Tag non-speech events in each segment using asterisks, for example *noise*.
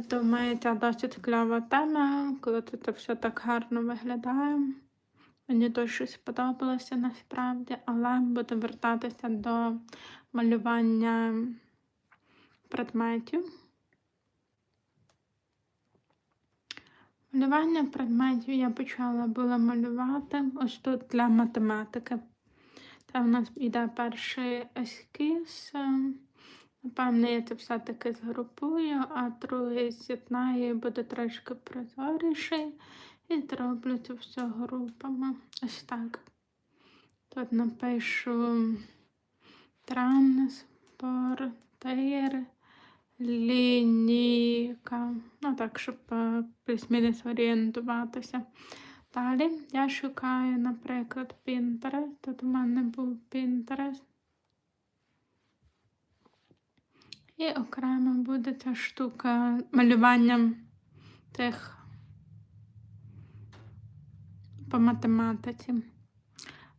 думаю, це досить кльова тема, коли тут все так гарно виглядає. Мені дуже сподобалося насправді, але буду вертатися до малювання предметів. Малювання предметів я почала було малювати ось тут для математики. Там у нас йде перший ескіз. Напевно, я це все-таки згрупую, а другий з'єднаю і буде трошки прозоріший. І зроблю це все групами. Ось так. Тут напишу транспортир, лінійка. Ну так, щоб е, плюс-мінус орієнтуватися. Далі я шукаю, наприклад, Pinterest. Тут у мене був Pinterest. І окремо буде ця штука малюванням тих по математиці.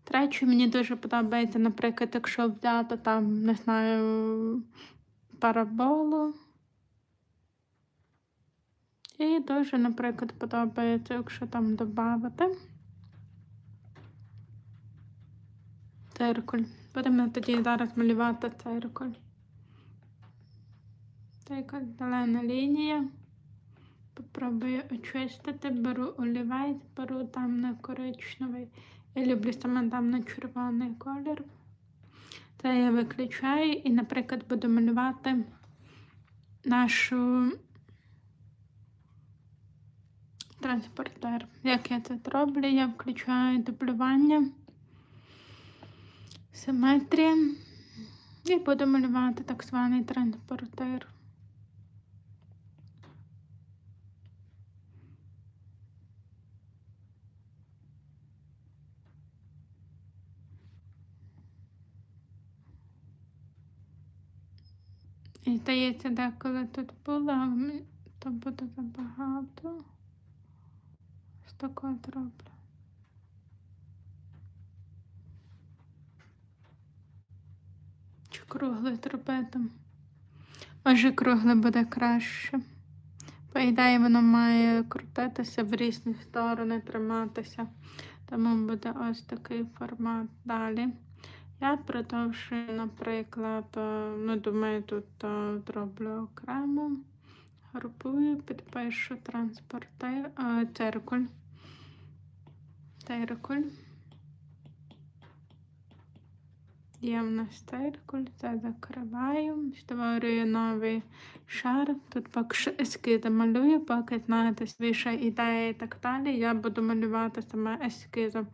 Третє, мені дуже подобається, наприклад, якщо взяти там, не знаю, параболу. І дуже, наприклад, подобається, якщо там додати. Циркуль. Будемо тоді зараз малювати циркуль. Якась зелена лінія. Попробую очистити, беру олівець, беру темно-коричневий. Я люблю саме темно-червоний колір. Це я виключаю і, наприклад, буду малювати нашу транспортер. Як я це роблю, я включаю дублювання, симетрія і буду малювати так званий транспортер. І здається, деколи тут було, то буде забагато. Ось так от роблю. Чи кругле зробити? Може, кругле буде краще. По ідеї, воно має крутитися в різні сторони, триматися. Тому буде ось такий формат далі. Я продовжую, наприклад, е, ну, думаю, тут е, зроблю окремо. Групую, підпишу транспортир, е, циркуль. Є в нас циркуль, це закриваю, створюю новий шар. Тут поки ескізи малюю, поки знаєте свіша ідея і так далі. Я буду малювати саме ескізом.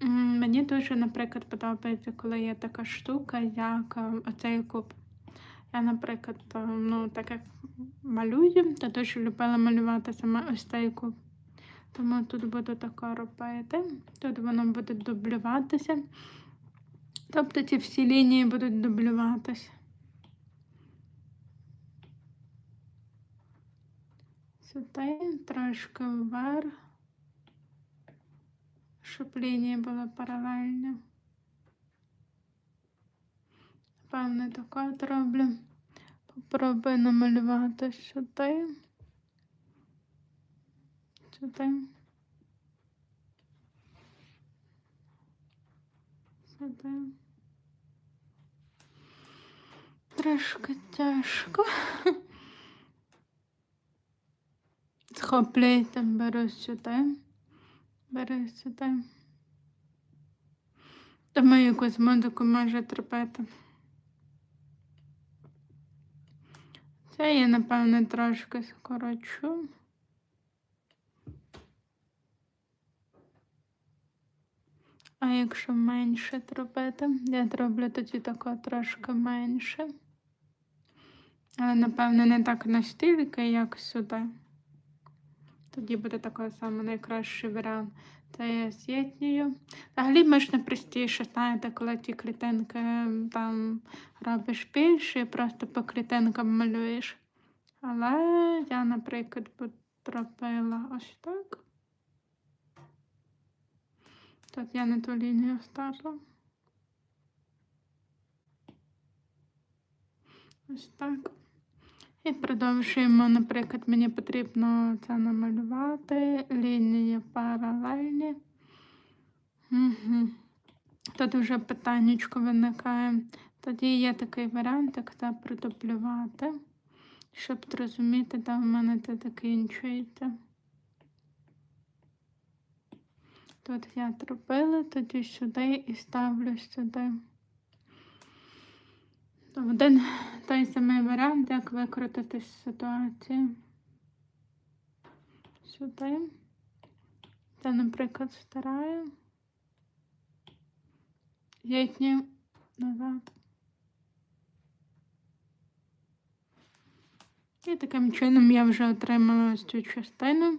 Мені дуже, наприклад, подобається, коли є така штука, як е, оцей куб. Я, наприклад, е, ну, так як малюю, то дуже любила малювати саме ось цей куб. Тому тут буду таке робити. Тут воно буде дублюватися. Тобто ці всі лінії будуть дублюватися. Сюди трошки вверх щоб лінії були паралельні. Певне, так от роблю. Попробую намалювати сюди. Сюди. Сюди. Трошки тяжко. Схоплюйте, беру сюди. Бери сюди. Думаю, якусь музику може терпити. Це я, напевно, трошки скорочу. А якщо менше зробити, я зроблю тоді тако трошки менше. Але, напевно, не так настільки, як сюди. Тоді буде такий саме найкращий варіант. Це я з'єднюю. Взагалі можна простіше, знаєте, коли ті клітинки там робиш більше, і просто по клітинкам малюєш. Але я, наприклад, потрапила ось так. Тут я на ту лінію ставила. Ось так. І продовжуємо, наприклад, мені потрібно це намалювати, лінії паралельні. Угу. Тут вже питаннячко виникає. Тоді є такий варіант, як це продублювати, щоб зрозуміти, де в мене це закінчується. Тут я зробила, тоді сюди і ставлю сюди. Один той самий варіант, як викрутитись з ситуації. Сюди. Це, наприклад, стараю. Єтні назад. І таким чином я вже отримала ось цю частину.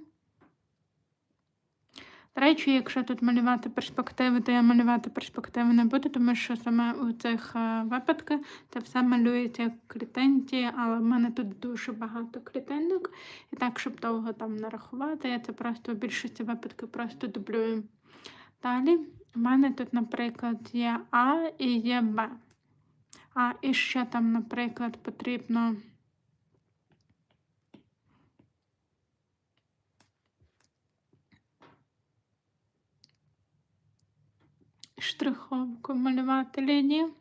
До речі, якщо тут малювати перспективи, то я малювати перспективи не буду, тому що саме у цих е, випадках це все малюється як клітинці, але в мене тут дуже багато клітинок. І так, щоб довго там нарахувати, я це просто в більшості випадків просто дублюю. Далі у мене тут, наприклад, є А і є Б. А і ще там, наприклад, потрібно. Штриховку малювати лінію.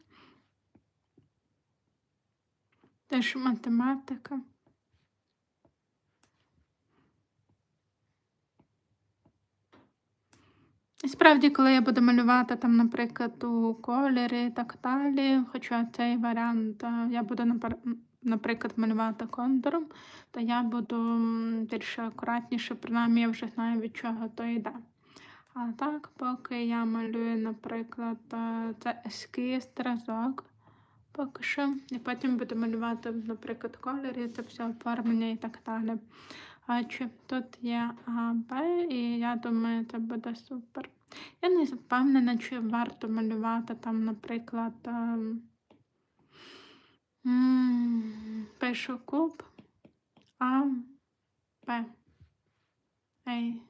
Теж математика. І справді, коли я буду малювати там, наприклад, у кольорі і так далі, хоча цей варіант я буду, наприклад, малювати контуром, то я буду більш акуратніше, принаймні я вже знаю, від чого то йде. А так, поки я малюю, наприклад, е, це ескіз, зразок поки що. І потім буду малювати, наприклад, кольори, це все оформлення і так далі. А чи тут є А, Б, і я думаю, це буде супер. Я не впевнена, чи варто малювати там, наприклад, ем, пишу куб А. Ей.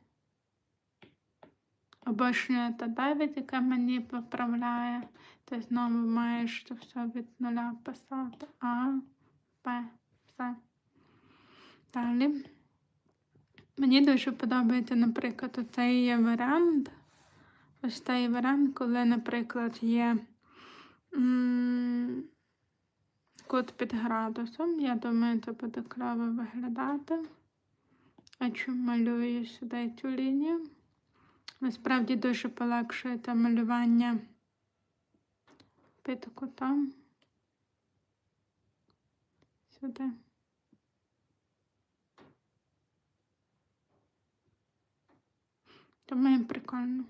Обочнюю та 9, яка мені поправляє. Ти знову маєш це все від нуля писати. А, П, все. Далі. Мені дуже подобається, наприклад, оцей варіант. Ось цей варіант, коли, наприклад, є код під градусом. Я думаю, це буде клаво виглядати. А чому малюю сюди цю лінію? Насправді дуже полегшує те малювання під кутом. Сюди. Тому прикольно.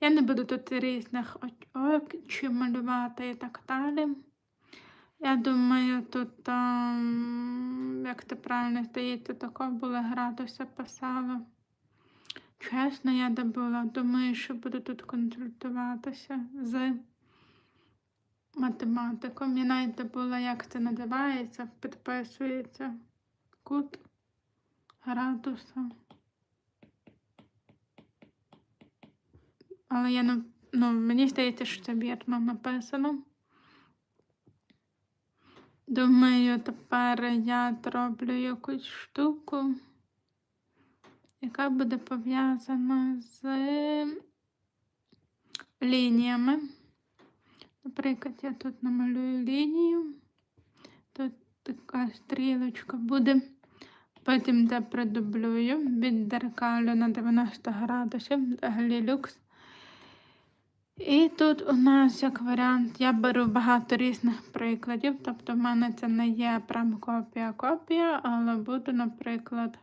Я не буду тут різних очів малювати і так далі. Я думаю, тут, як це правильно здається, тако були градуси писала. Чесно, я добула. Думаю, що буду тут консультуватися з математиком. Я навіть забула, як це називається, підписується кут градуса. Але я ну, мені здається, що це вірно написано. Думаю, тепер я зроблю якусь штуку, яка буде пов'язана з лініями. Наприклад, я тут намалюю лінію, тут така стрілочка буде. Потім це продублюю, віддеркалю на 90 градусів, взагалі люкс. І тут у нас як варіант, я беру багато різних прикладів, тобто в мене це не є прям копія-копія, але буду, наприклад,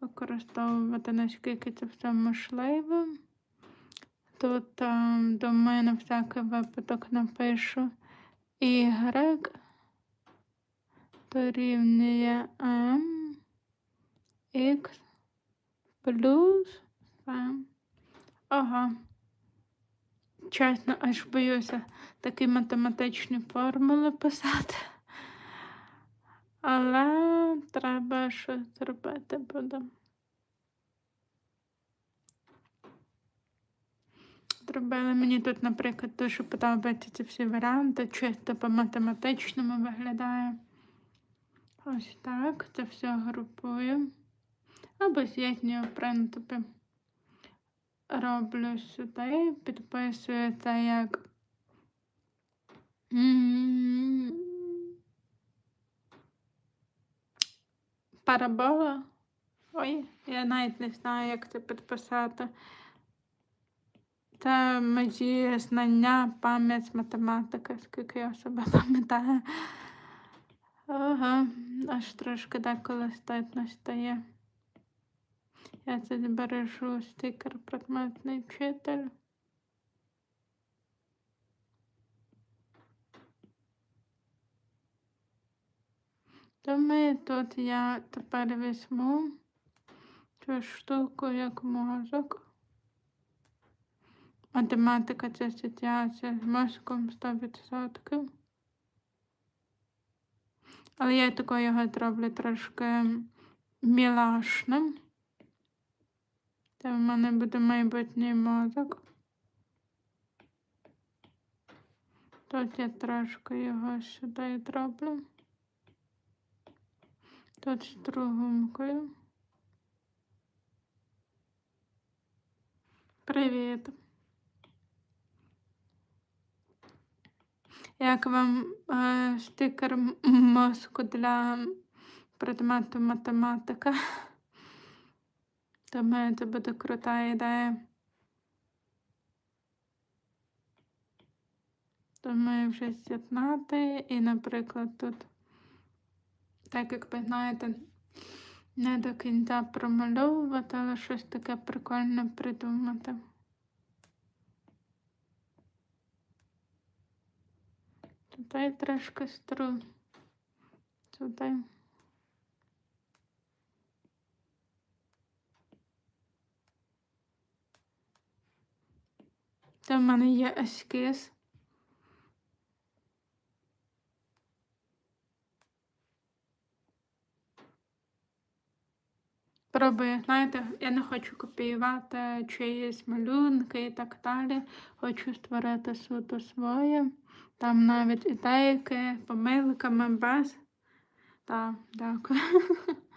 використовувати наскільки це все можливо. Тут ем, до мене всякий випадок напишу Y дорівнює M X плюс M. Ага. Чесно, аж боюся такі математичні формули писати. Але треба щось зробити буде. зробили. Мені тут, наприклад, дуже подобаються ці всі варіанти, чисто по математичному виглядає. Ось так. Це все групую. Або з'єднюю, в принципі. Роблю сюди, підписую це як. Парабола. Ой, я навіть не знаю, як це підписати. Це мої знання, пам'ять, математика, скільки я себе пам'ятаю. Ага, аж трошки деколи статно стає. Я це збережу стикер предметний вчитель. Думаю, тут я тепер візьму цю штуку як мозок. Математика це асоціація з мозком 100%. Але я такого його зроблю трошки мілашним. Це в мене буде майбутній мозок. Тут я трошки його сюди зроблю. Тут стругумкою. Привіт. Як вам е, стикер мозку для предмету математика? Думаю, це буде крута ідея. Думаю, вже з'єднати і, наприклад, тут, так як ви знаєте, не до кінця промальовувати, але щось таке прикольне придумати. Туди трошки стру. Туди. Це в мене є ескіз. Пробую, знаєте, я не хочу копіювати чиїсь малюнки і так далі. Хочу створити суто своє. Там навіть ідейки, помилками без. Так, дякую.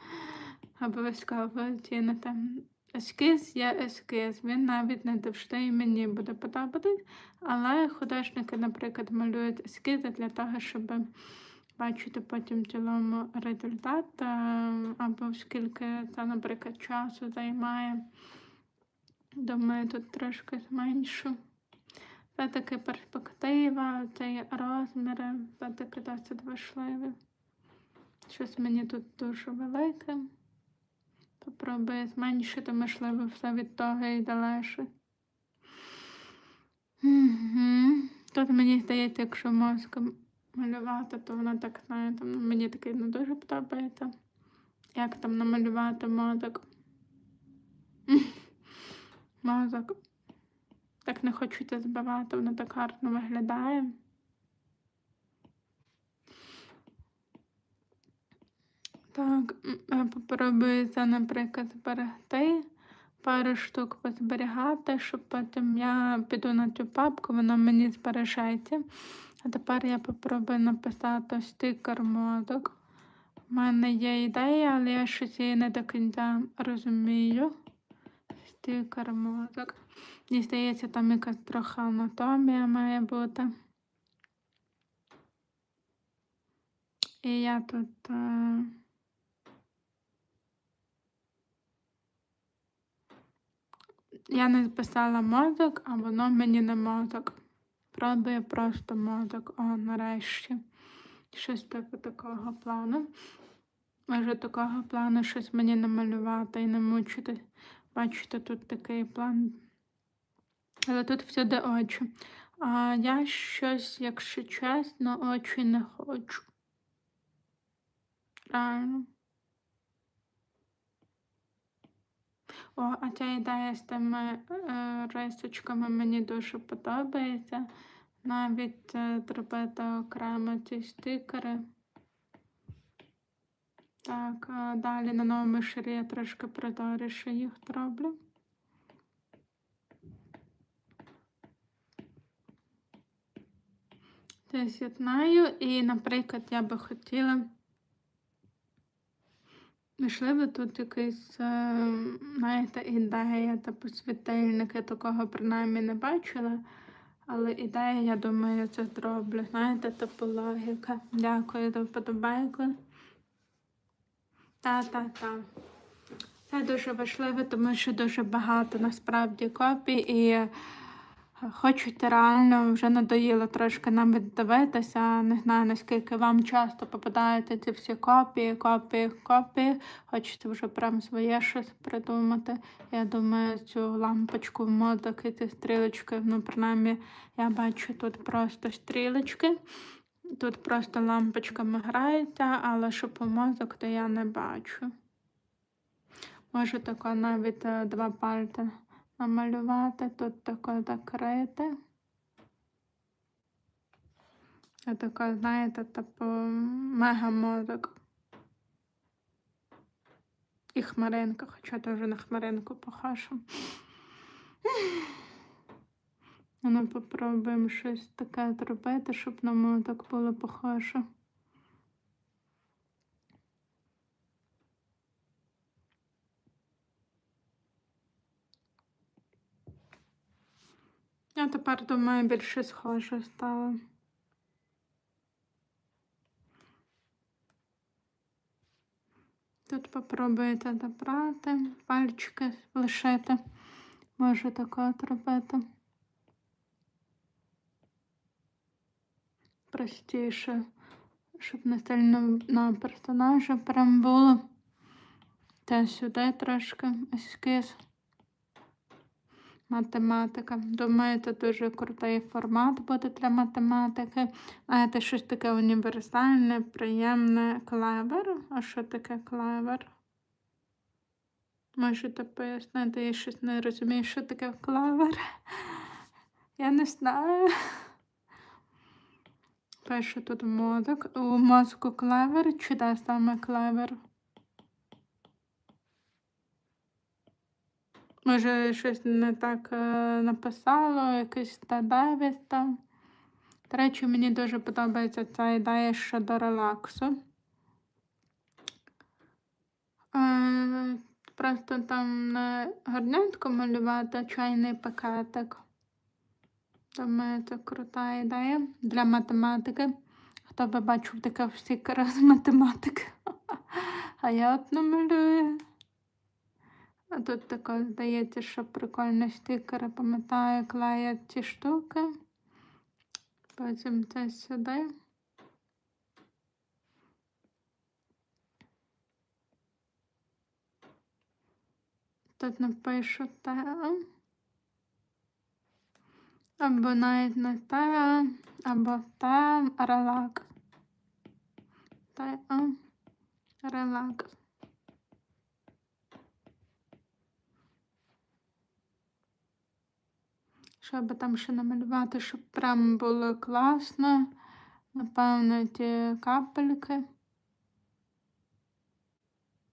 *laughs* Обов'язково оціните. Ескіз є ескіз. Він навіть не завжди і мені буде подобатись. Але художники, наприклад, малюють ескізи для того, щоб бачити потім в цілому результат, е, або скільки це, наприклад, часу займає. Думаю, тут трошки зменшу. Це таки перспектива, це є розміри, це таки досить важливе. Щось мені тут дуже велике. Попробую зменшити, можливо, все від того і. Угу. Тут мені здається, якщо мозком малювати, то воно так, знаєте, ну, мені таке не дуже подобається. Як там намалювати мозок? Мозок. Так не хочу це збивати, воно так гарно виглядає. Так, е, попробую це, наприклад, зберегти. Пару штук позберігати, щоб потім я піду на цю папку, вона мені збережеться. А тепер я попробую написати стикер мозок. У мене є ідея, але я щось її не до кінця розумію. Стикер мозок. Мені здається, там якась трохи анатомія має бути. І я тут. Я не записала мозок, а воно мені не мозок. Пробую просто мозок. О, нарешті. Щось типу такого плану. Може, такого плану щось мені намалювати і не мучити. Бачите, тут такий план. Але тут всюди очі. А я щось, якщо чесно, очі не хочу. Реально. О, А ця ідея з тими е, рисочками мені дуже подобається. Навіть е, зробити окремо ці стикери. Так, далі на новому ширі я трошки прозоріше їх роблю. Це з'єднаю і, наприклад, я би хотіла Можливо, тут якась, е, знаєте, ідея, типу світильник, я такого принаймні не бачила. Але ідея, я думаю, це зроблю. Знаєте, типу логіка. Дякую за вподобайку. Та-та-та. Це дуже важливо, тому що дуже багато насправді копій і хочуть реально вже надоїло трошки навіть дивитися. Не знаю, наскільки вам часто попадаєте ці всі копії, копії, копії. Хочете вже прям своє щось придумати. Я думаю, цю лампочку мозок і ці стрілочки, ну, принаймні, я бачу тут просто стрілочки. Тут просто лампочками грається, але що по мозок, то я не бачу. Можу тако навіть е, два пальці намалювати, тут тако закрити. А тако, знаєте, типу мега-мозок. І хмаринка, хоча теж на хмаринку похожа. Ну, попробуємо щось таке зробити, щоб на мозок було похоже. Тепер думаю, більше схоже стало. Тут попробуйте добрати, пальчики лишити. Можу таке робити. Простіше, щоб не сильно на персонажа прям було. Та сюди трошки ескіз. Математика. Думаю, це дуже крутий формат буде для математики. Знаєте, щось таке універсальне, приємне клевер. А що таке клевер? Можете пояснити, я щось не розумію, що таке клевер. Я не знаю. Пишу тут мозок. У мозку клевер чи де саме клевер? Може, щось не так е, написало, якийсь Т9 там. До речі, мені дуже подобається ця ідея щодо релаксу. Е, Просто там не гарнятку малювати, чайний пакетик. Думаю, це крута ідея для математики. Хто би бачив таке стікер *laughs* з математики. *laughs* А я от намалюю. А тут таке, здається, що прикольні стікери, пам'ятаю, клеять ці штуки. Потім це сюди. Тут напишу те. Або навіть не те, або те релакс. Те релакс. Що би там ще намалювати, щоб прям було класно. Напевно, ті капельки.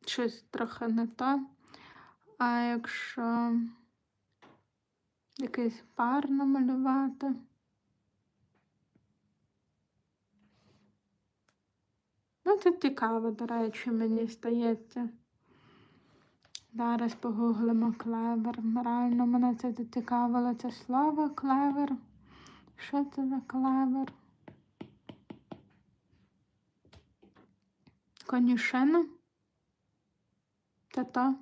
Щось трохи не то. А якщо якийсь пар намалювати. Ну, це цікаво, до речі, мені стається. Зараз погуглимо клевер. Реально мене це зацікавило це слово клевер. Що це за клевер? Конюшина? Це то?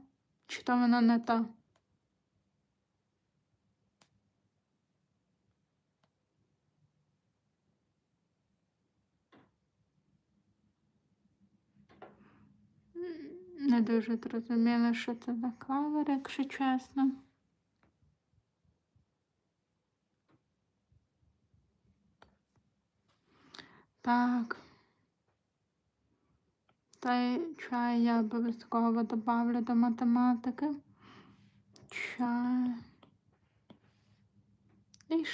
Чи то воно не то? Не дуже зрозуміла, що це за клавер, якщо чесно. Так. Та чай я обов'язково добавлю до математики. Чай. І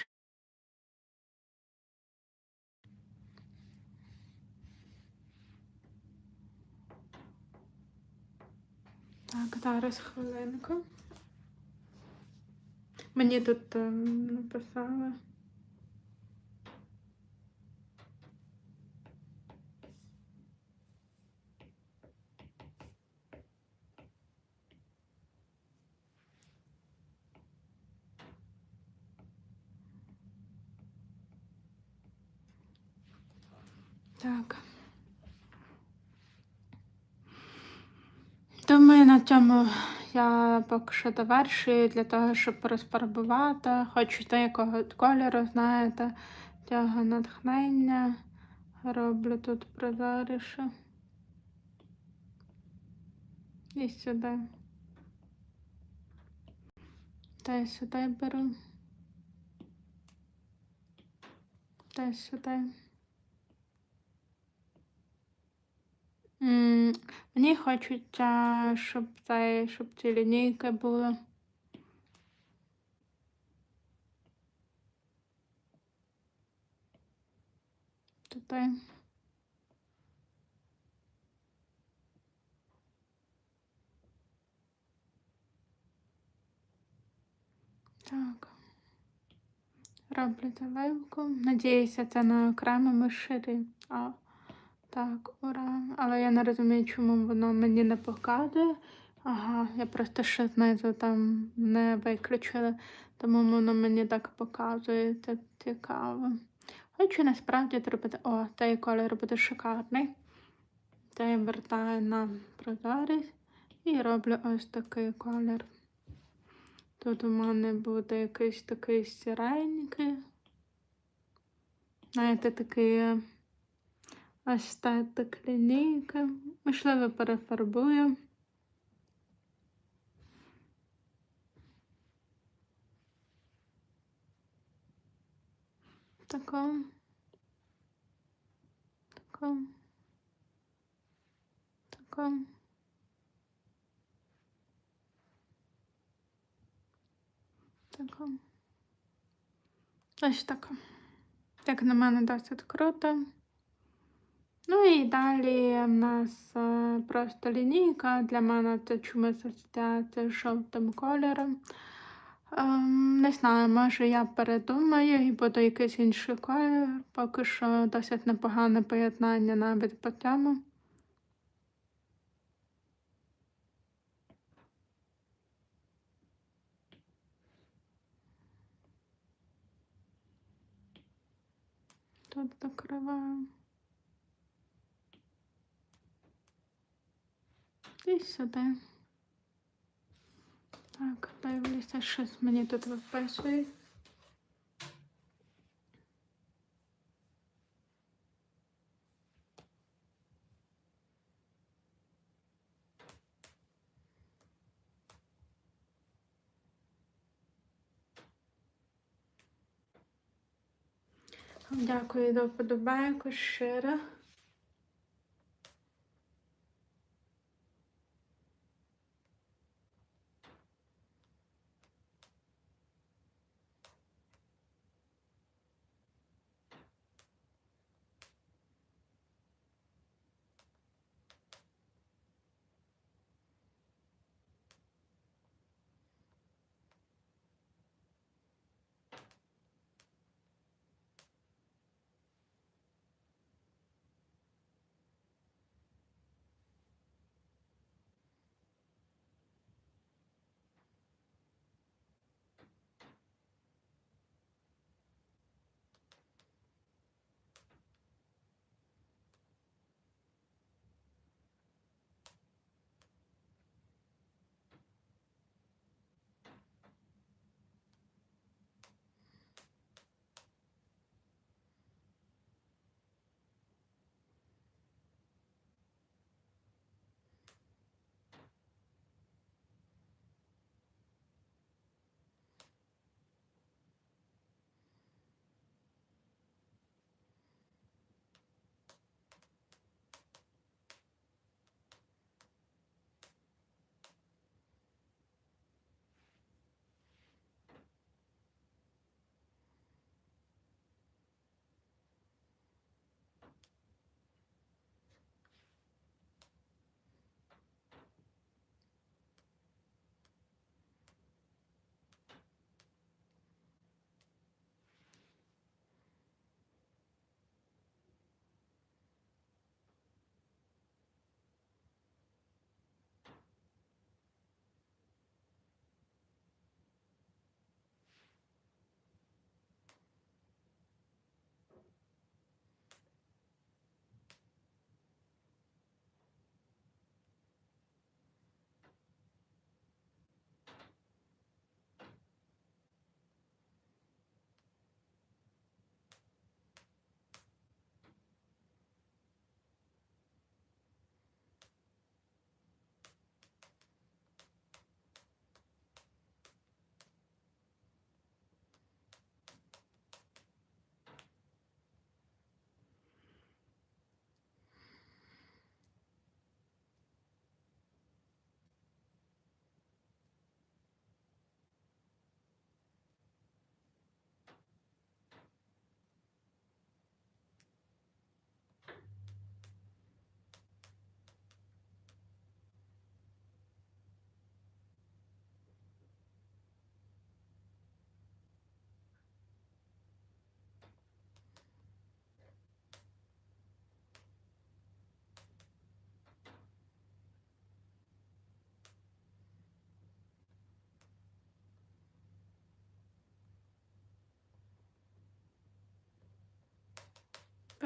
Так, зараз хвилинку. Мені тут е, написали. Так. Думаю, на цьому я поки що довершую для того, щоб розфарбувати. Хочете якого кольору, знаєте, цього натхнення. Роблю тут прозоріше. І сюди. Та й сюди беру. Та й сюди. Мені хочеться, щоб цей, щоб ці лінійки були. Туди. Так. Роблю заливку. Надіюся, це на окремому ширі. А, так, ура. Але я не розумію, чому воно мені не показує. Ага, я просто ще знизу там не виключила, тому воно мені так показує. Це цікаво. Хочу насправді зробити. О, цей колір буде шикарний. Та я вертаю на прозорість і роблю ось такий колір. Тут у мене буде якийсь такий сіренький. Знаєте, такий естетик лінійки. Можливо, перефарбую. Тако. Тако. Тако. Тако. Ось тако. Як на мене досить круто. Ну і далі в нас е, просто лінійка. Для мене це чомусь асоціація з жовтим кольором. Ем, не знаю, може я передумаю і буду якийсь інший колір. Поки що досить непогане поєднання навіть по цьому. Тут закриваю. І сюди. Так, дивлюся, щось мені тут виписує. Дякую за вподобайку щиро.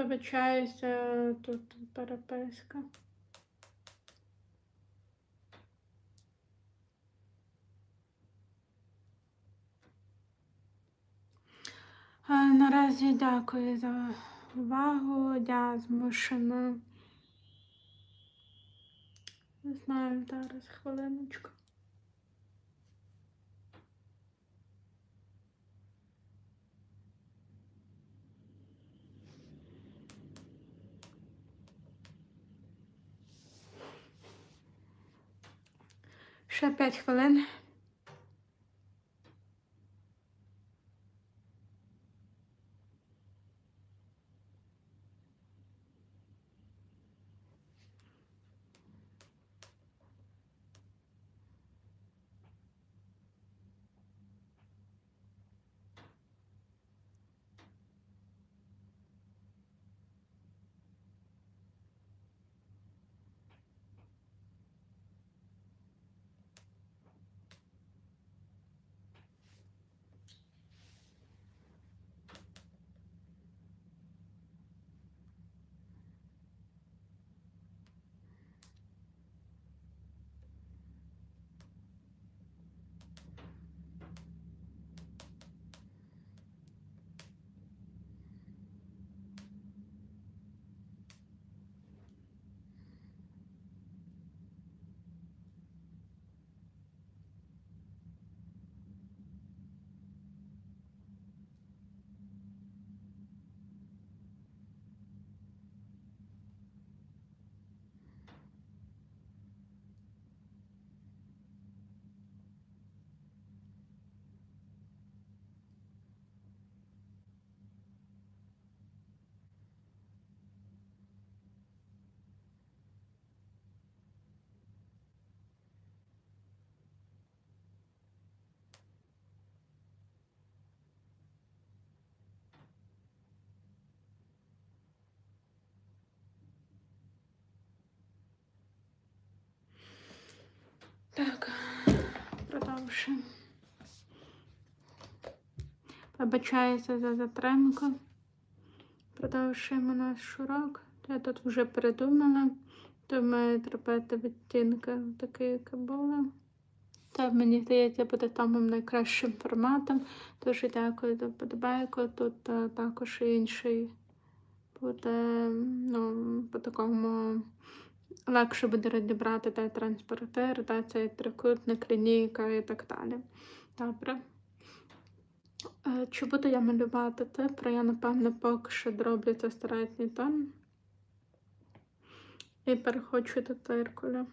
Вибачаюся, тут переписка. Наразі дякую за увагу. Я змушена. Не знаю, зараз хвилиночку. Ще 5 хвилин. Так, продовжуємо. Вибачаюся за затримку. Продовжуємо наш урок. Я тут вже придумала. Думаю, зробити відтінки такі, як були. Це, мені здається, буде самим найкращим форматом. Дуже дякую за подобайку. Тут а, також інший буде ну, по такому легше буде розібрати де транспортер, де цей трикутник, лінійка і так далі. Добре. Е, Чи буду я малювати тепер? Я, напевно, поки що дроблю це середній тон. І переходжу до циркуля.